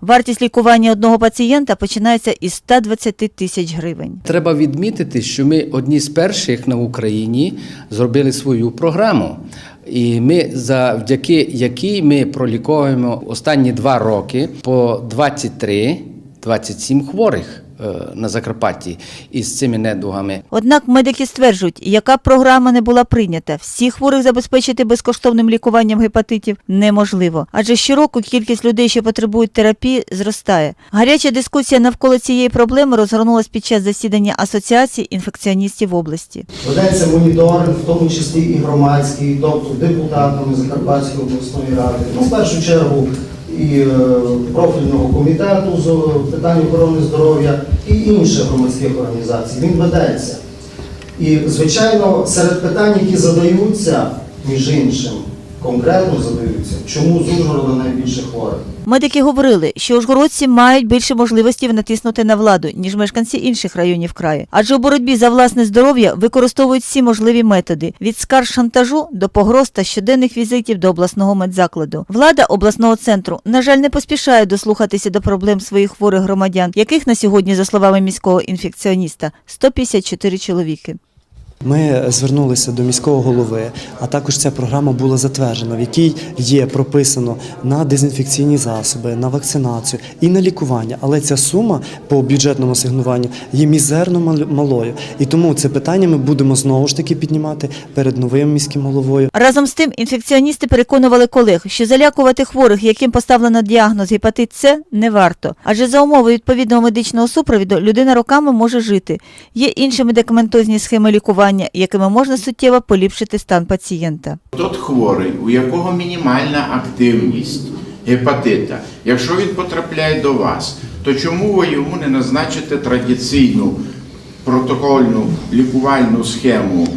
Вартість лікування одного пацієнта починається із 120 тисяч гривень. Треба відмітити, що ми одні з перших на Україні зробили свою програму. І ми завдяки якій ми проліковуємо останні два роки по 23-27 хворих на Закарпатті із цими недугами. Однак медики стверджують, яка б програма не була прийнята, всіх хворих забезпечити безкоштовним лікуванням гепатитів неможливо, адже щороку кількість людей, що потребують терапії, зростає. Гаряча дискусія навколо цієї проблеми розгорнулась під час засідання Асоціації інфекціоністів області. Ведеться моніторинг, в тому числі і громадський, тобто депутатами Закарпатської обласної ради. Ну, в першу чергу і е, профільного комітету з е, питань охорони здоров'я і інших громадських організацій. Він ведеться. І, звичайно, серед питань, які задаються, між іншим, конкретно задаються, чому з Ужгорода найбільше хворих. Медики говорили, що ужгородці мають більше можливостей натиснути на владу, ніж мешканці інших районів краю. Адже у боротьбі за власне здоров'я використовують всі можливі методи від скарг шантажу до погроз та щоденних візитів до обласного медзакладу. Влада обласного центру, на жаль, не поспішає дослухатися до проблем своїх хворих громадян, яких на сьогодні, за словами міського інфекціоніста, 154 чоловіки. Ми звернулися до міського голови, а також ця програма була затверджена, в якій є прописано на дезінфекційні засоби, на вакцинацію і на лікування. Але ця сума по бюджетному асигнуванню є мізерно мал- малою. І тому це питання ми будемо знову ж таки піднімати перед новим міським головою. Разом з тим, інфекціоністи переконували колег, що залякувати хворих, яким поставлено діагноз гепатит С, не варто. Адже за умови відповідного медичного супровіду людина роками може жити. Є інші медикаментозні схеми лікування, якими можна суттєво поліпшити стан пацієнта. Тот хворий, у якого мінімальна активність гепатита, якщо він потрапляє до вас, то чому ви йому не назначите традиційну протокольну лікувальну схему?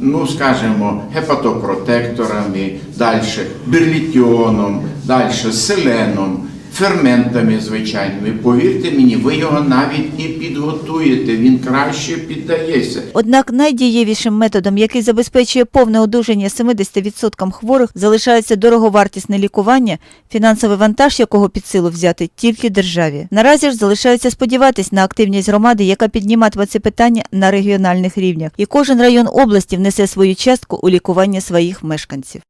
Ну, скажімо, гепатопротекторами, далі берлітіоном, далі селеном, ферментами звичайними. Повірте мені, ви його навіть і підготуєте, він краще піддається. Однак найдієвішим методом, який забезпечує повне одужання 70% хворих, залишається дороговартісне лікування, фінансовий вантаж якого під силу взяти тільки державі. Наразі ж залишається сподіватись на активність громади, яка підніматиме це питання на регіональних рівнях, і кожен район області внесе свою частку у лікування своїх мешканців.